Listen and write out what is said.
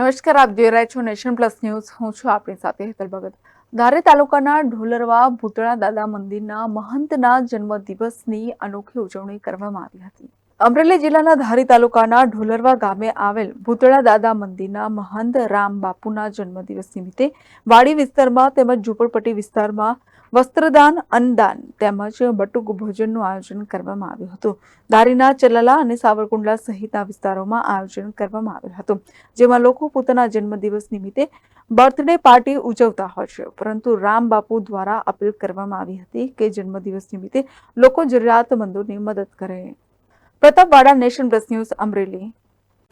નમસ્કાર, આપ જોઈ રહ્યા છો નેશન પ્લસ ન્યૂઝ. હું છું આપણી સાથે હેતલ ભગત. ધારી તાલુકાના ઢોલરવા ભૂતળા દાદા મંદિરના મહંતના જન્મદિવસની અનોખી ઉજવણી કરવામાં આવી હતી. અમરેલી જિલ્લાના ધારી તાલુકાના ઢોલરવા ગામે આવેલ ભૂતળા દાદા મંદિરના મહંત રામ બાપુના જન્મદિવસ નિમિત્તે વાડી વિસ્તારમાં તેમજ ઝૂંપડપટ્ટી વિસ્તારમાં વસ્ત્રદાન, અન્નદાન તેમજ બટુક ભોજનનું આયોજન કરવામાં આવ્યું હતું. દારીના, ચલાલા અને સાવરકુંડલા સહિતના વિસ્તારોમાં આયોજન કરવામાં આવ્યું હતું, જેમાં લોકો પોતાના જન્મદિવસ નિમિત્તે બર્થડે પાર્ટી ઉજવતા હોય છે. પરંતુ રામ બાપુ દ્વારા અપીલ કરવામાં આવી હતી કે જન્મદિવસ નિમિત્તે લોકો જરૂરિયાતમંદોની મદદ કરે. Pratapwada Nation Plus News Amreli.